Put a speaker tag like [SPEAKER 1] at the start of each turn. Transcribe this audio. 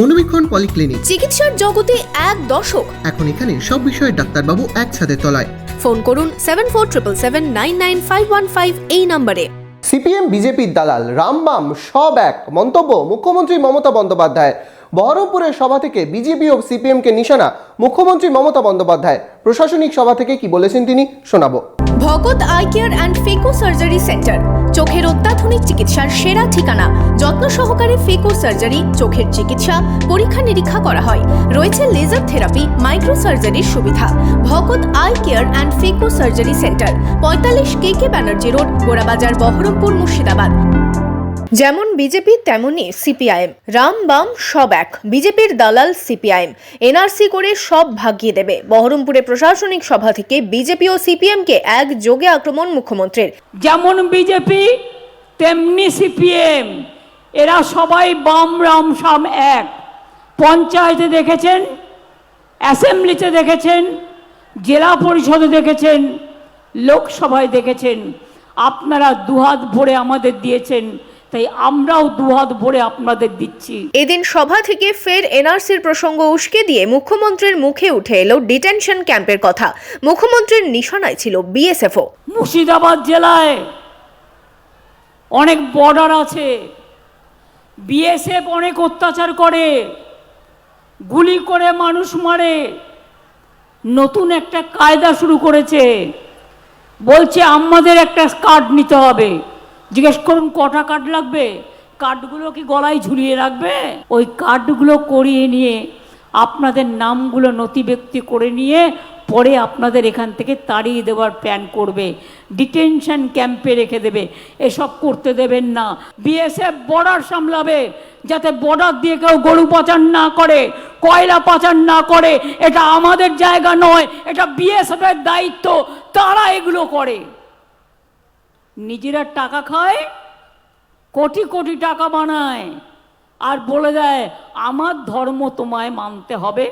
[SPEAKER 1] মনোবীক্ষণ polyclinic.
[SPEAKER 2] চিকিৎসার জগতে এক দশক
[SPEAKER 1] এখন এখানে সব বিষয়ে ডাক্তারবাবু একসাথে তলায়।
[SPEAKER 2] ফোন করুন seven four triple seven nine nine five one five এই নম্বরে।
[SPEAKER 3] সিপিএম বিজেপির দালাল রামবাম সব এক। মন্তব্য মুখ্যমন্ত্রী মমতা বন্দ্যোপাধ্যায়। বহরমপুরের সভা থেকে বিজেপি ও সিপিএমকে নিশানা মুখ্যমন্ত্রী মমতা বন্দ্যোপাধ্যায়। প্রশাসনিক সভা থেকে কি বলেছেন তিনি শোনাবো।
[SPEAKER 2] Bhagat eye care and phaco surgery centre চোখের অত্যাধুনিক চিকিৎসার সেরা ঠিকানা। যত্ন সহকারে ফেকো সার্জারি চোখের চিকিৎসা, পরীক্ষা নিরীক্ষা করা হয়। রয়েছে লেজার থেরাপি মাইক্রো সার্জারির সুবিধা। Bhagat eye care and phaco surgery centre পঁয়তাল্লিশ K K Banerjee road, Gorabazar Berhampore Murshidabad. যেমন বিজেপি তেমনই সিপিআইএম। রাম বাম সব এক। বিজেপির দালাল সিপিআইএম। এনআরসি করে সব ভাগিয়ে দেবে। বহরমপুরে প্রশাসনিক সভা থেকে বিজেপি ও সিপিএমকে এক যোগে আক্রমণ মুখ্যমন্ত্রীর।
[SPEAKER 4] যেমন বিজেপি, তেমনি সিপিএম। এরা সবাই বাম, রাম, সাম এক। পঞ্চায়েতে দেখেছেন, অ্যাসেম্বলিতে দেখেছেন, জেলা পরিষদে দেখেছেন, লোকসভায় দেখেছেন। আপনারা দুহাত ভরে আমাদের দিয়েছেন তাই আমরাও দুহাত ভরে আপনাদের দিচ্ছি।
[SPEAKER 2] এদিন সভা থেকে ফের এনআরসির প্রসঙ্গ উস্কে দিয়ে মুখ্যমন্ত্রীর মুখে উঠে এলো ডিটেনশন ক্যাম্পের কথা। মুখ্যমন্ত্রীর নিশানায় ছিল বিএসএফও।
[SPEAKER 4] মুর্শিদাবাদ জেলায় অনেক বর্ডার আছে। বিএসএফ অনেক অত্যাচার করে। গুলি করে মানুষ মারে। নতুন একটা কায়দা শুরু করেছে। বলছে আমাদের একটা কার্ড নিতে হবে। জিজ্ঞেস করুন, কটা কাঠ লাগবে? কাঠগুলো কি গলায় ঝুলিয়ে রাখবে? ওই কার্ডগুলো করিয়ে নিয়ে আপনাদের নামগুলো নথিভুক্তি করে নিয়ে পরে আপনাদের এখান থেকে তাড়িয়ে দেওয়ার প্ল্যান করবে। ডিটেনশন ক্যাম্পে রেখে দেবে। এসব করতে দেবেন না। বিএসএফ বর্ডার সামলাবে, যাতে বর্ডার দিয়ে কেউ গরু পাচার না করে, কয়লা পাচার না করে। এটা আমাদের জায়গা নয়, এটা বিএসএফের দায়িত্ব। তারা এগুলো করে। নিজেরা টাকা খায়, কোটি কোটি টাকা বানায়, আর বলে দেয়, আমার ধর্ম তোমায় মানতে হবে।